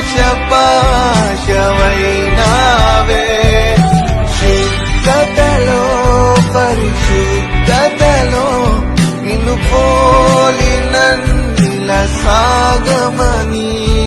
శపాశమైనావే. శుద్ధతలో పరిశుద్ధతలో నిన్ను పోలి నన్నిల